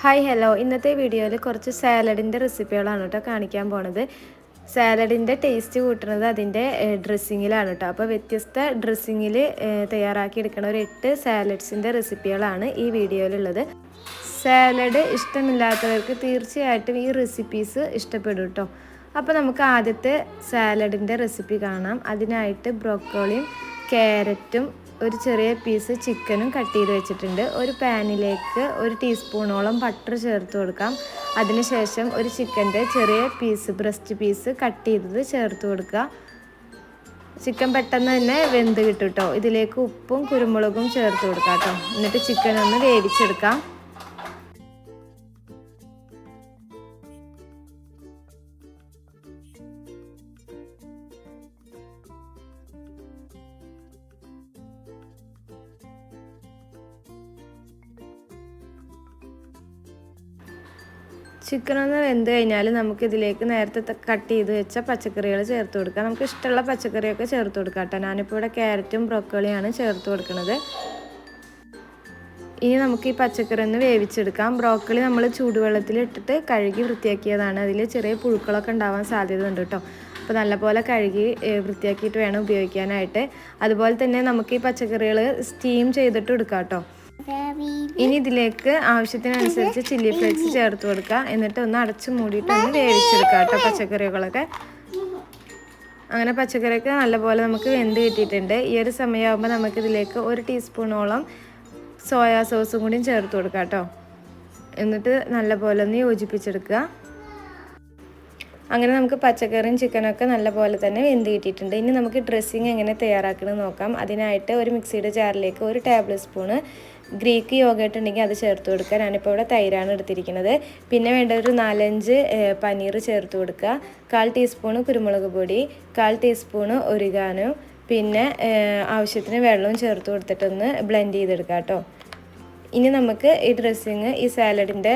Hi hello ഇന്നത്തെ വീഡിയോയിൽ കുറച്ച് സാലഡിന്റെ റെസിപ്പികളാണ് കേട്ടോ കാണിക്കാൻ പോണത്. സാലഡിന്റെ ടേസ്റ്റ് കൂട്ടുന്നത് അതിന്റെ ഡ്രസ്സിങ്ങിലാണ് കേട്ടോ. അപ്പോൾ വ്യത്യസ്ത ഡ്രസ്സിങ്ങിൽ തയ്യാറാക്കി എടുക്കുന്ന ഒരു എട്ട് സാലഡ്സിന്റെ റെസിപ്പികളാണ് ഈ വീഡിയോയിലുള്ളത്. സാലഡ് ഇഷ്ടമില്ലാത്തവർക്ക് തീർച്ചയായിട്ടും ഈ റെസിപ്പീസ് ഇഷ്ടപ്പെടും കേട്ടോ. അപ്പോൾ നമുക്ക് ആദ്യത്തെ സാലഡിന്റെ റെസിപ്പി കാണാം. അതിനായിട്ട് ബ്രോക്കോളിയും ക്യാരറ്റും ഒരു ചെറിയ പീസ് ചിക്കനും കട്ട് ചെയ്ത് വെച്ചിട്ടുണ്ട്. ഒരു പാനിലേക്ക് ഒരു ടീസ്പൂണോളം ബട്ടർ ചേർത്ത് കൊടുക്കാം. അതിനുശേഷം ഒരു ചിക്കന്റെ ചെറിയ പീസ് ബ്രസ്റ്റ് പീസ് കട്ട് ചെയ്തത് ചേർത്ത് കൊടുക്കുക. ചിക്കൻ പെട്ടെന്ന് തന്നെ വെന്ത് കിട്ടും കേട്ടോ ഇതിലേക്ക് ഉപ്പും കുരുമുളകും ചേർത്ത് കൊടുക്കാം കേട്ടോ എന്നിട്ട് ചിക്കൻ ഒന്ന് വേവിച്ചെടുക്കാം. ചിക്കൻ ഒന്ന് വെന്ത് കഴിഞ്ഞാൽ നമുക്ക് ഇതിലേക്ക് നേരത്തെ കട്ട് ചെയ്ത് വെച്ച പച്ചക്കറികൾ ചേർത്ത് കൊടുക്കാം. നമുക്ക് ഇഷ്ടമുള്ള പച്ചക്കറിയൊക്കെ ചേർത്ത് കൊടുക്കാം കേട്ടോ. ഞാനിപ്പോൾ ഇവിടെ ക്യാരറ്റും ബ്രോക്കോളിയാണ് ചേർത്ത് കൊടുക്കുന്നത് ഇനി നമുക്ക് ഈ പച്ചക്കറി ഒന്ന് വേവിച്ചെടുക്കാം. ബ്രോക്കോളി നമ്മൾ ചൂടുവെള്ളത്തിൽ ഇട്ടിട്ട് കഴുകി വൃത്തിയാക്കിയതാണ്. അതിൽ ചെറിയ പുഴുക്കളൊക്കെ ഉണ്ടാവാൻ സാധ്യത ഉണ്ട് കേട്ടോ. അപ്പോൾ നല്ലപോലെ കഴുകി വൃത്തിയാക്കിയിട്ട് വേണം ഉപയോഗിക്കാനായിട്ട്. അതുപോലെ തന്നെ നമുക്ക് ഈ പച്ചക്കറികൾ സ്റ്റീം ചെയ്തിട്ട് എടുക്കാം കേട്ടോ. ഇനി ഇതിലേക്ക് ആവശ്യത്തിനനുസരിച്ച് ചില്ലി ഫ്ലേക്സ് ചേർത്ത് കൊടുക്കുക. എന്നിട്ട് ഒന്ന് അടച്ചു മൂടിയിട്ട് ഒന്ന് വേവിച്ചെടുക്കുക കേട്ടോ പച്ചക്കറികളൊക്കെ. അങ്ങനെ പച്ചക്കറിയൊക്കെ നല്ലപോലെ നമുക്ക് വെന്ത് കിട്ടിയിട്ടുണ്ട്. ഈ ഒരു സമയമാകുമ്പോൾ നമുക്കിതിലേക്ക് ഒരു ടീസ്പൂണോളം സോയാ സോസും കൂടിയും ചേർത്ത് കൊടുക്കാം കേട്ടോ. എന്നിട്ട് നല്ലപോലെ ഒന്ന് യോജിപ്പിച്ചെടുക്കുക. അങ്ങനെ നമുക്ക് പച്ചക്കറിയും ചിക്കനൊക്കെ നല്ലപോലെ തന്നെ വെന്ത് കിട്ടിയിട്ടുണ്ട്. ഇനി നമുക്ക് ഡ്രസ്സിങ് എങ്ങനെ തയ്യാറാക്കണമെന്ന് നോക്കാം. അതിനായിട്ട് ഒരു മിക്സിയുടെ ജാറിലേക്ക് ഒരു ടേബിൾ സ്പൂണ് ഗ്രീക്ക് യോഗേട്ട് ഉണ്ടെങ്കിൽ അത് ചേർത്ത് കൊടുക്കുക. ഞാനിപ്പോൾ ഇവിടെ തൈരാണ് എടുത്തിരിക്കുന്നത്. പിന്നെ വേണ്ട ഒരു നാലഞ്ച് പനീർ ചേർത്ത് കൊടുക്കുക. കാൽ ടീസ്പൂണ് കുരുമുളക് പൊടി കാൽ ടീസ്പൂണ് ഒരിഗാനോ പിന്നെ ആവശ്യത്തിന് വെള്ളവും ചേർത്ത് കൊടുത്തിട്ടൊന്ന് ബ്ലെൻഡ് ചെയ്തെടുക്കാം കേട്ടോ. ഇനി നമുക്ക് ഈ ഡ്രസ്സിങ് ഈ സാലഡിന്റെ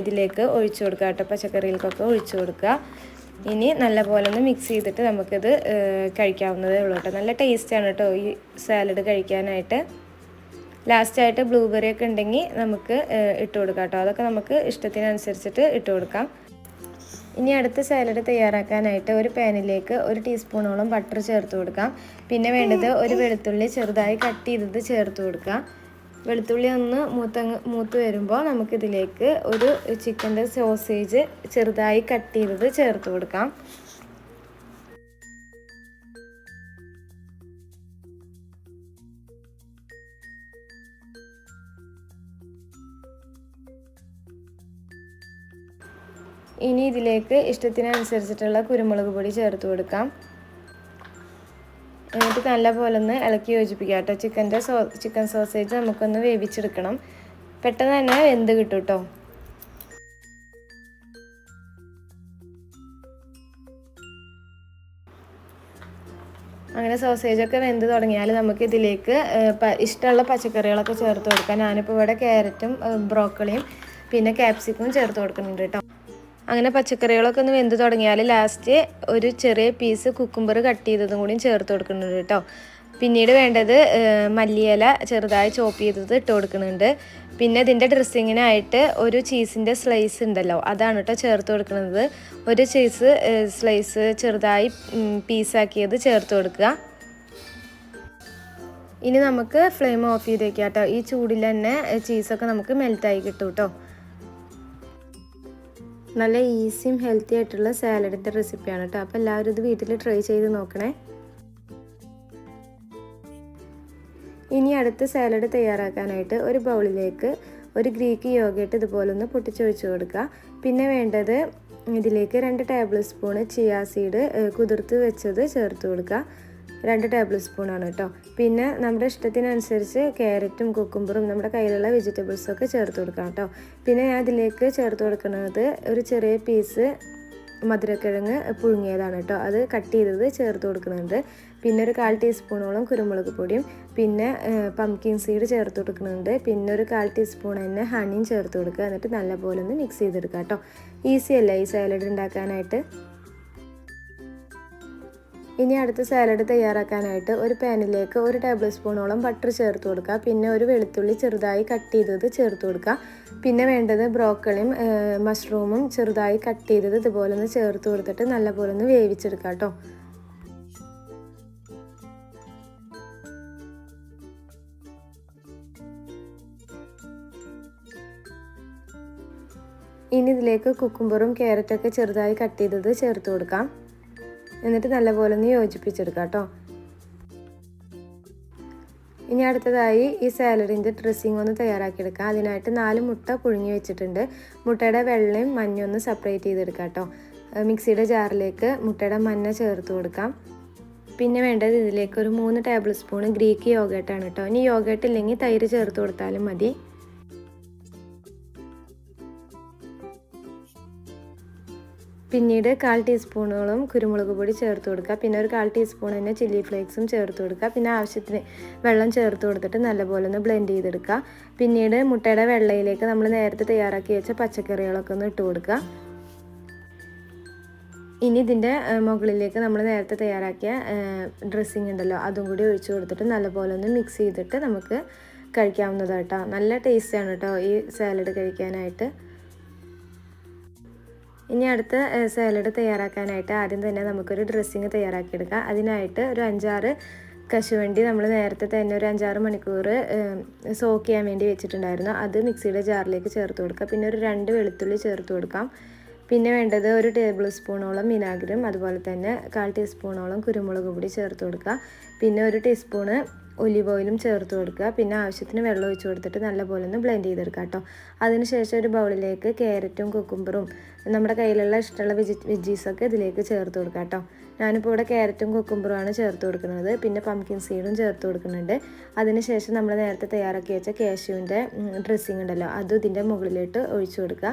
ഇതിലേക്ക് ഒഴിച്ചു കൊടുക്കുക കേട്ടോ. പച്ചക്കറികൾക്കൊക്കെ ഒഴിച്ചു കൊടുക്കുക. ഇനി നല്ലപോലെ ഒന്ന് മിക്സ് ചെയ്തിട്ട് നമുക്കിത് കഴിക്കാവുന്നതേ ഉള്ളൂ കേട്ടോ. നല്ല ടേസ്റ്റാണ് കേട്ടോ ഈ സാലഡ് കഴിക്കാനായിട്ട്. ലാസ്റ്റായിട്ട് ബ്ലൂബെറി ഒക്കെ ഉണ്ടെങ്കിൽ നമുക്ക് ഇട്ട് കൊടുക്കാം കേട്ടോ. അതൊക്കെ നമുക്ക് ഇഷ്ടത്തിനനുസരിച്ചിട്ട് ഇട്ട് കൊടുക്കാം. ഇനി അടുത്ത സാലഡ് തയ്യാറാക്കാനായിട്ട് ഒരു പാനിലേക്ക് ഒരു ടീസ്പൂണോളം ബട്ടർ ചേർത്ത് കൊടുക്കാം. പിന്നെ വേണ്ടത് ഒരു വെളുത്തുള്ളി ചെറുതായി കട്ട് ചെയ്തത് ചേർത്ത് കൊടുക്കാം വെളുത്തുള്ളി ഒന്ന് മൂത്ത മൂത്ത് വരുമ്പോൾ നമുക്കിതിലേക്ക് ഒരു ചിക്കന്റെ സോസേജ് ചെറുതായി കട്ട് ചെയ്തത് ചേർത്ത് കൊടുക്കാം. ഇനി ഇതിലേക്ക് ഇഷ്ടത്തിനനുസരിച്ചിട്ടുള്ള കുരുമുളക് പൊടി ചേർത്ത് കൊടുക്കാം. എന്നിട്ട് നല്ലപോലെ ഒന്ന് ഇളക്കി യോജിപ്പിക്കുക കേട്ടോ ചിക്കന്റെ സോ ചിക്കൻ സോസേജ് നമുക്കൊന്ന് വേവിച്ചെടുക്കണം. പെട്ടെന്ന് തന്നെ വെന്ത് കിട്ടും കേട്ടോ അങ്ങനെ സോസേജൊക്കെ വെന്ത് തുടങ്ങിയാൽ നമുക്ക് ഇതിലേക്ക് ഇഷ്ടമുള്ള പച്ചക്കറികളൊക്കെ ചേർത്ത് കൊടുക്കാം. ഞാനിപ്പോൾ ഇവിടെ ക്യാരറ്റും ബ്രോക്കളിയും പിന്നെ ക്യാപ്സിക്കും ചേർത്ത് കൊടുക്കുന്നുണ്ട് കേട്ടോ. അങ്ങനെ പച്ചക്കറികളൊക്കെ ഒന്ന് വെന്ത് തുടങ്ങിയാൽ ലാസ്റ്റ് ഒരു ചെറിയ പീസ് കുക്കുംബർ കട്ട് ചെയ്തതും കൂടി ചേർത്ത് കൊടുക്കുന്നുണ്ട് കേട്ടോ. പിന്നീട് വേണ്ടത് മല്ലിയില ചെറുതായി ചോപ്പ് ചെയ്തത് ഇട്ട് കൊടുക്കുന്നുണ്ട്. പിന്നെ ഇതിന്റെ ഡ്രസ്സിങ്ങിനായിട്ട് ഒരു ചീസിന്റെ സ്ലൈസ് ഉണ്ടല്ലോ അതാണ് കേട്ടോ ചേർത്ത് കൊടുക്കുന്നത്. ഒരു ചീസ് സ്ലൈസ് ചെറുതായി പീസാക്കിയത് ചേർത്ത് കൊടുക്കുക. ഇനി നമുക്ക് ഫ്ലെയിം ഓഫ് ചെയ്തേക്കാം കേട്ടോ ഈ ചൂടിൽ തന്നെ ചീസൊക്കെ നമുക്ക് മെൽറ്റായി കിട്ടും കേട്ടോ നല്ല ഈസിയും ഹെൽത്തി ആയിട്ടുള്ള സാലഡിന്റെ റെസിപ്പിയാണ് കേട്ടോ. അപ്പോൾ എല്ലാവരും ഇത് വീട്ടിൽ ട്രൈ ചെയ്ത് നോക്കണേ. ഇനി അടുത്ത സാലഡ് തയ്യാറാക്കാനായിട്ട് ഒരു ബൗളിലേക്ക് ഒരു ഗ്രീക്ക് യോഗയിട്ട് ഇതുപോലെ ഒന്ന് പൊട്ടിച്ചൊഴിച്ചു കൊടുക്കുക. പിന്നെ വേണ്ടത് ഇതിലേക്ക് രണ്ട് ടേബിൾ സ്പൂണ് ചിയാ സീഡ് കുതിർത്ത് വെച്ചത് ചേർത്ത് കൊടുക്കുക. രണ്ട് ടേബിൾ സ്പൂണാണ് കേട്ടോ പിന്നെ നമ്മുടെ ഇഷ്ടത്തിനനുസരിച്ച് ക്യാരറ്റും കുക്കുംബറും നമ്മുടെ കയ്യിലുള്ള വെജിറ്റബിൾസൊക്കെ ചേർത്ത് കൊടുക്കാം കേട്ടോ പിന്നെ ഞാൻ അതിലേക്ക് ചേർത്ത് കൊടുക്കുന്നത് ഒരു ചെറിയ പീസ് മധുരക്കിഴങ്ങ് പുഴുങ്ങിയതാണ് കേട്ടോ അത് കട്ട് ചെയ്തത് ചേർത്ത് കൊടുക്കുന്നുണ്ട്. പിന്നെ ഒരു കാൽ ടീസ്പൂണോളം കുരുമുളക് പൊടിയും പിന്നെ പംകിൻ സീഡ് ചേർത്ത് കൊടുക്കുന്നുണ്ട്. പിന്നെ ഒരു കാൽ ടീസ്പൂൺ തന്നെ ഹണിയും ചേർത്ത് കൊടുക്കുക. എന്നിട്ട് നല്ലപോലെ ഒന്ന് മിക്സ് ചെയ്തെടുക്കാം കേട്ടോ ഈസി അല്ലേ ഈ സാലഡ് ഉണ്ടാക്കാനായിട്ട് ഇനി അടുത്ത സാലഡ് തയ്യാറാക്കാനായിട്ട് ഒരു പാനിലേക്ക് ഒരു ടേബിൾ സ്പൂണോളം ബട്ടർ ചേർത്ത് കൊടുക്കുക. പിന്നെ ഒരു വെളുത്തുള്ളി ചെറുതായി കട്ട് ചെയ്തത് ചേർത്ത് കൊടുക്കുക. പിന്നെ വേണ്ടത് ബ്രോക്കളിയും മഷ്റൂമും ചെറുതായി കട്ട് ചെയ്തത് ഇതുപോലെ ഒന്ന് ചേർത്ത് കൊടുത്തിട്ട് നല്ലപോലെ ഒന്ന് വേവിച്ചെടുക്കുക കേട്ടോ. ഇനി ഇതിലേക്ക് കുക്കുംബറും ക്യാരറ്റൊക്കെ ചെറുതായി കട്ട് ചെയ്തത് ചേർത്ത് കൊടുക്കാം. എന്നിട്ട് നല്ലപോലെ ഒന്ന് യോജിപ്പിച്ചെടുക്കാം കേട്ടോ. ഇനി അടുത്തതായി ഈ സാലഡിന്റെ ഡ്രസ്സിംഗ് ഒന്ന് തയ്യാറാക്കിയെടുക്കാം. അതിനായിട്ട് നാല് മുട്ട പുഴുങ്ങി വെച്ചിട്ടുണ്ട്. മുട്ടയുടെ വെള്ളയും മഞ്ഞയും ഒന്ന് സെപ്പറേറ്റ് ചെയ്തെടുക്കാം കേട്ടോ. മിക്സിയുടെ ജാറിലേക്ക് മുട്ടയുടെ മഞ്ഞ ചേർത്ത് കൊടുക്കാം. പിന്നെ വേണ്ടത് ഇതിലേക്ക് ഒരു മൂന്ന് ടേബിൾ സ്പൂൺ ഗ്രീക്ക് യോഗേട്ടാണ് കേട്ടോ. ഇനി യോഗേട്ട് ഇല്ലെങ്കിൽ തൈര് ചേർത്ത് കൊടുത്താലും മതി. പിന്നീട് കാൽ ടീസ്പൂണോളം കുരുമുളക് പൊടി ചേർത്ത് കൊടുക്കുക. പിന്നെ ഒരു കാൽ ടീസ്പൂൺ തന്നെ ചില്ലി ഫ്ലേക്സും ചേർത്ത് കൊടുക്കുക. പിന്നെ ആവശ്യത്തിന് വെള്ളം ചേർത്ത് കൊടുത്തിട്ട് നല്ലപോലെ ഒന്ന് ബ്ലെൻഡ് ചെയ്തെടുക്കുക. പിന്നീട് മുട്ടയുടെ വെള്ളയിലേക്ക് നമ്മൾ നേരത്തെ തയ്യാറാക്കി വെച്ച പച്ചക്കറികളൊക്കെ ഒന്ന് ഇട്ട് കൊടുക്കുക. ഇനി ഇതിന്റെ മുകളിലേക്ക് നമ്മൾ നേരത്തെ തയ്യാറാക്കിയ ഡ്രസ്സിങ് ഉണ്ടല്ലോ അതും കൂടി ഒഴിച്ചു കൊടുത്തിട്ട് നല്ലപോലെ ഒന്ന് മിക്സ് ചെയ്തിട്ട് നമുക്ക് കഴിക്കാവുന്നതാട്ടോ. നല്ല ടേസ്റ്റാണ് കേട്ടോ ഈ സാലഡ് കഴിക്കാനായിട്ട്. ഇനി അടുത്ത സാലഡ് തയ്യാറാക്കാനായിട്ട് ആദ്യം തന്നെ നമുക്കൊരു ഡ്രസ്സിങ് തയ്യാറാക്കിയെടുക്കാം. അതിനായിട്ട് ഒരു അഞ്ചാറ് കശുവണ്ടി നമ്മൾ നേരത്തെ തന്നെ ഒരു അഞ്ചാറ് മണിക്കൂർ സോക്ക് ചെയ്യാൻ വേണ്ടി വെച്ചിട്ടുണ്ടായിരുന്നു. അത് മിക്സിയുടെ ജാറിലേക്ക് ചേർത്ത് കൊടുക്കുക പിന്നെ ഒരു രണ്ട് വെളുത്തുള്ളി ചേർത്ത് കൊടുക്കാം. പിന്നെ വേണ്ടത് ഒരു ടേബിൾ സ്പൂണോളം വിനാഗിരും അതുപോലെ തന്നെ കാൽ ടീസ്പൂണോളം കുരുമുളക് പൊടി ചേർത്ത് കൊടുക്കുക പിന്നെ ഒരു ടീസ്പൂണ് ഒലിവ് ഓയിലും ചേർത്ത് കൊടുക്കുക. പിന്നെ ആവശ്യത്തിന് വെള്ളം ഒഴിച്ച് കൊടുത്തിട്ട് നല്ലപോലെ ഒന്ന് ബ്ലെൻഡ് ചെയ്തെടുക്കുക കേട്ടോ. അതിനുശേഷം ഒരു ബൗളിലേക്ക് ക്യാരറ്റും കുക്കുംബറും നമ്മുടെ കയ്യിലുള്ള ഇഷ്ടമുള്ള വെജി വെജീസൊക്കെ ഇതിലേക്ക് ചേർത്ത് കൊടുക്കുക കേട്ടോ. ഞാനിപ്പോൾ ഇവിടെ ക്യാരറ്റും കുക്കുംബറുമാണ് ചേർത്ത് കൊടുക്കുന്നത്. പിന്നെ പംകിൻ സീഡും ചേർത്ത് കൊടുക്കുന്നുണ്ട്. അതിനുശേഷം നമ്മൾ നേരത്തെ തയ്യാറാക്കി വെച്ച കാഷ്യൂവിന്റെ ഡ്രസ്സിങ് ഉണ്ടല്ലോ അതും ഇതിന്റെ മുകളിലോട്ട് ഒഴിച്ചു കൊടുക്കുക.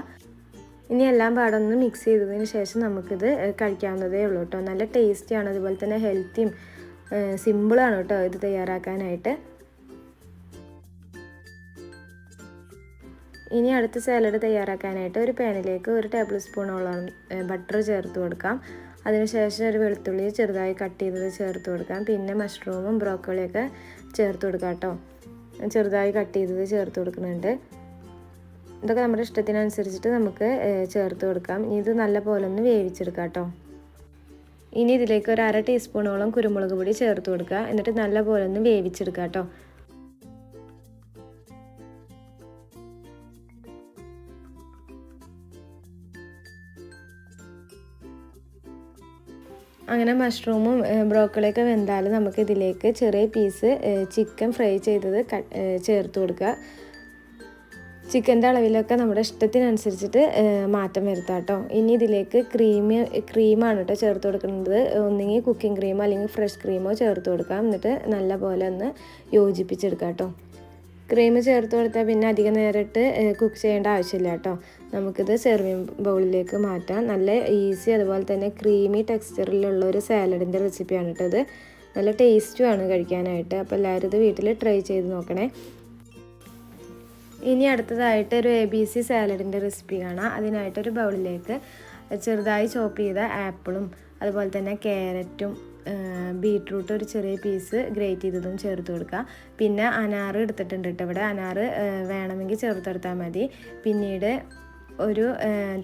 ഇനി എല്ലാം പാടൊന്ന് മിക്സ് ചെയ്തതിന് ശേഷം നമുക്കിത് കഴിക്കാവുന്നതേ ഉള്ളൂ കേട്ടോ. നല്ല ടേസ്റ്റിയാണ് അതുപോലെ തന്നെ ഹെൽത്തിയും സിമ്പിളാണ് കേട്ടോ ഇത് തയ്യാറാക്കാനായിട്ട്. ഇനി അടുത്ത സാലഡ് തയ്യാറാക്കാനായിട്ട് ഒരു പാനിലേക്ക് ഒരു ടേബിൾ സ്പൂണോളം ബട്ടർ ചേർത്ത് കൊടുക്കാം. അതിനുശേഷം ഒരു വെളുത്തുള്ളി ചെറുതായി കട്ട് ചെയ്തത് ചേർത്ത് കൊടുക്കാം. പിന്നെ മഷ്റൂമും ബ്രോക്കോളിയൊക്കെ ചേർത്ത് കൊടുക്കാം കേട്ടോ. ചെറുതായി കട്ട് ചെയ്തത് ചേർത്ത് കൊടുക്കുന്നുണ്ട്. ഇതൊക്കെ നമ്മുടെ ഇഷ്ടത്തിനനുസരിച്ചിട്ട് നമുക്ക് ചേർത്ത് കൊടുക്കാം. ഇത് നല്ല പോലെ ഒന്ന് വേവിച്ചെടുക്കാം കേട്ടോ. ഇനി ഇതിലേക്ക് ഒരു അര ടീസ്പൂണോളം കുരുമുളക് പൊടി ചേർത്ത് കൊടുക്കുക. എന്നിട്ട് നല്ലപോലെ ഒന്ന് വേവിച്ചെടുക്കുക കേട്ടോ. അങ്ങനെ മഷ്റൂമും ബ്രോക്കളിയൊക്കെ വെന്താൽ നമുക്ക് ഇതിലേക്ക് ചെറിയ പീസ് ചിക്കൻ ഫ്രൈ ചെയ്തത് ചേർത്ത് കൊടുക്കുക. ചിക്കന്റെ അളവിലൊക്കെ നമ്മുടെ ഇഷ്ടത്തിനനുസരിച്ചിട്ട് മാറ്റം വരുത്താം കേട്ടോ. ഇനി ഇതിലേക്ക് ക്രീം ക്രീമാണ് കേട്ടോ ചേർത്ത് കൊടുക്കുന്നത്. ഒന്നുകിൽ കുക്കിംഗ് ക്രീമോ അല്ലെങ്കിൽ ഫ്രഷ് ക്രീമോ ചേർത്ത് കൊടുക്കാം. എന്നിട്ട് നല്ല പോലെ ഒന്ന് യോജിപ്പിച്ചെടുക്കാം കേട്ടോ. ക്രീം ചേർത്ത് കൊടുത്താൽ പിന്നെ അധികം നേരിട്ട് കുക്ക് ചെയ്യേണ്ട ആവശ്യമില്ല കേട്ടോ. നമുക്കിത് സെർവിങ് ബൗളിലേക്ക് മാറ്റാം. നല്ല ഈസി അതുപോലെ തന്നെ ക്രീമി ടെക്സ്ചറിലുള്ള ഒരു സാലഡിന്റെ റെസിപ്പിയാണ് കേട്ടോ ഇത്. നല്ല ടേസ്റ്റുമാണ് കഴിക്കാനായിട്ട്. അപ്പോൾ എല്ലാവരും ഇത് വീട്ടിൽ ട്രൈ ചെയ്ത് നോക്കണേ. ഇനി അടുത്തതായിട്ട് ഒരു എ ബി സി സാലഡിന്റെ റെസിപ്പി കാണാം. അതിനായിട്ടൊരു ബൗളിലേക്ക് ചെറുതായി ചോപ്പ് ചെയ്ത ആപ്പിളും അതുപോലെ തന്നെ ക്യാരറ്റും ബീട്രൂട്ട് ഒരു ചെറിയ പീസ് ഗ്രേറ്റ് ചെയ്തതും ചേർത്ത് കൊടുക്കുക പിന്നെ അനാറ് എടുത്തിട്ടുണ്ട് കേട്ടോ ഇവിടെ. അനാറ് വേണമെങ്കിൽ ചേർത്തെടുത്താൽ മതി. പിന്നീട് ഒരു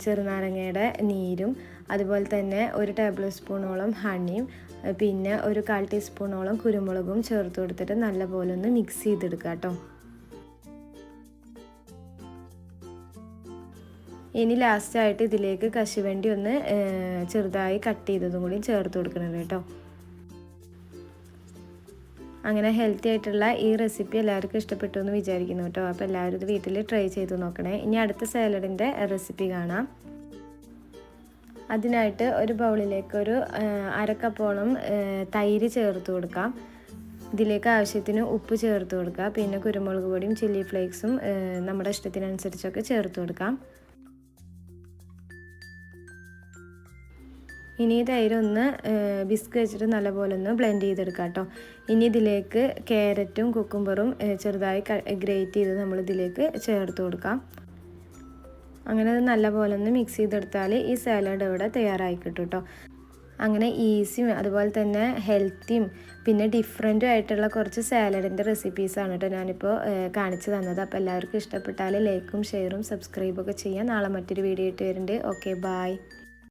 ചെറുനാരങ്ങയുടെ നീരും അതുപോലെ തന്നെ ഒരു ടേബിൾ സ്പൂണോളം ഹണിയും പിന്നെ ഒരു കാൽ ടീസ്പൂണോളം കുരുമുളകും ചേർത്ത് കൊടുത്തിട്ട് നല്ലപോലെ ഒന്ന് മിക്സ് ചെയ്തെടുക്കുക കേട്ടോ. ഇനി ലാസ്റ്റായിട്ട് ഇതിലേക്ക് കശുവണ്ടി ഒന്ന് ചെറുതായി കട്ട് ചെയ്തതും കൂടി ചേർത്ത് കൊടുക്കണം കേട്ടോ. അങ്ങനെ ഹെൽത്തി ആയിട്ടുള്ള ഈ റെസിപ്പി എല്ലാവർക്കും ഇഷ്ടപ്പെട്ടു എന്ന് വിചാരിക്കുന്നു കേട്ടോ. അപ്പോൾ എല്ലാവരും ഇത് വീട്ടിൽ ട്രൈ ചെയ്ത് നോക്കണേ. ഇനി അടുത്ത സാലഡിന്റെ റെസിപ്പി കാണാം. അതിനായിട്ട് ഒരു ബൗളിലേക്ക് ഒരു അരക്കപ്പോളം തൈര് ചേർത്ത് കൊടുക്കാം. ഇതിലേക്ക് ആവശ്യത്തിന് ഉപ്പ് ചേർത്ത് കൊടുക്കുക പിന്നെ കുരുമുളക് പൊടിയും ചില്ലി ഫ്ലേക്സും നമ്മുടെ ഇഷ്ടത്തിനനുസരിച്ചൊക്കെ ചേർത്ത് കൊടുക്കാം. ഇനി ഇത് ഒന്ന് ബിസ്ക് വെച്ചിട്ട് നല്ലപോലെ ഒന്ന് ബ്ലെൻഡ് ചെയ്തെടുക്കാം കേട്ടോ. ഇനി ഇതിലേക്ക് ക്യാരറ്റും കുക്കുംബറും ചെറുതായി ഗ്രേറ്റ് ചെയ്ത് നമ്മൾ ഇതിലേക്ക് ചേർത്ത് കൊടുക്കാം. അങ്ങനെ അത് നല്ലപോലെ ഒന്ന് മിക്സ് ചെയ്തെടുത്താൽ ഈ സാലഡ് ഇവിടെ തയ്യാറായി കിട്ടും കേട്ടോ. അങ്ങനെ ഈസിയും അതുപോലെ തന്നെ ഹെൽത്തിയും പിന്നെ ഡിഫറെന്റും ആയിട്ടുള്ള കുറച്ച് സാലഡിന്റെ റെസിപ്പീസാണ് കേട്ടോ ഞാനിപ്പോൾ കാണിച്ചു തന്നത്. അപ്പോൾ എല്ലാവർക്കും ഇഷ്ടപ്പെട്ടാൽ ലൈക്കും ഷെയറും സബ്സ്ക്രൈബൊക്കെ ചെയ്യാം. നാളെ മറ്റൊരു വീഡിയോ ഇട്ട് വരുന്നുണ്ട്. Okay bye